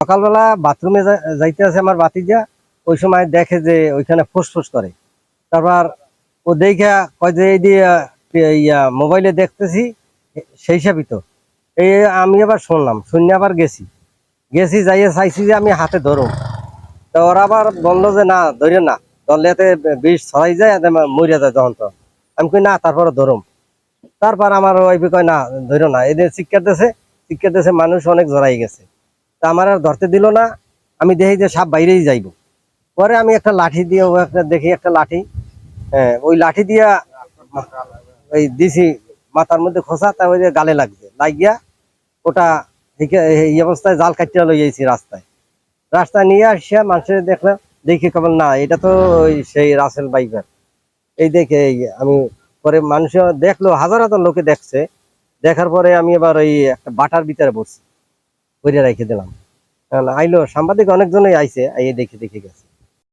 সকালবেলা বাথরুমে যাইতে আছে আমার বাতিজা ওই সময় দেখে যে ওইখানে ফুসফুস করে। তারপর ও দেখে কয় যে এই দিয়ে ইয়া, মোবাইলে দেখতেছি, সেই সবই তো। এই আমি আবার শুনলাম, শুনে আবার গেছি। গেছি, যাইয়ে চাইছি যে আমি হাতে ধরো তো ওরা আবার বলল যে, না ধরে না। ধরলে বিষ ছড়াই যায় মরিয়া যায় যখন তখন। আমি কই, না তারপরে ধরম। তারপর আমার ওই কয়, না, ধরো না। এদের শিক্ষা দেশে শিক্ষা দেশে মানুষ অনেক জড়াই গেছে। তা আমার আর ধরতে দিল না। আমি দেখি যে সাপ বাইরেই যাইব। পরে আমি একটা লাঠি দিয়ে দেখি একটা লাঠি। হ্যাঁ ওই লাঠি দিয়া ওই দিছি মাথার মধ্যে খোসা, তা ওই গালে লাগছে। লাগিয়া ওটা এই অবস্থায় জাল কাটিয়া লই যাইছি রাস্তায়। রাস্তায় নিয়ে আসিয়া মানুষের দেখলাম, দেখি কেবল না, এটা তো ওই সেই রাসেল বাইকার এই দেখে আমি পরে মানুষ দেখল, হাজার হাজার লোকে দেখছে। দেখার পরে আমি এবার ওই একটা বাটার ভিতরে বসছি করে রেখে দিলাম। আইলো, সাংবাদিক অনেকজনই আইছে, এই দেখে দেখে গেছে।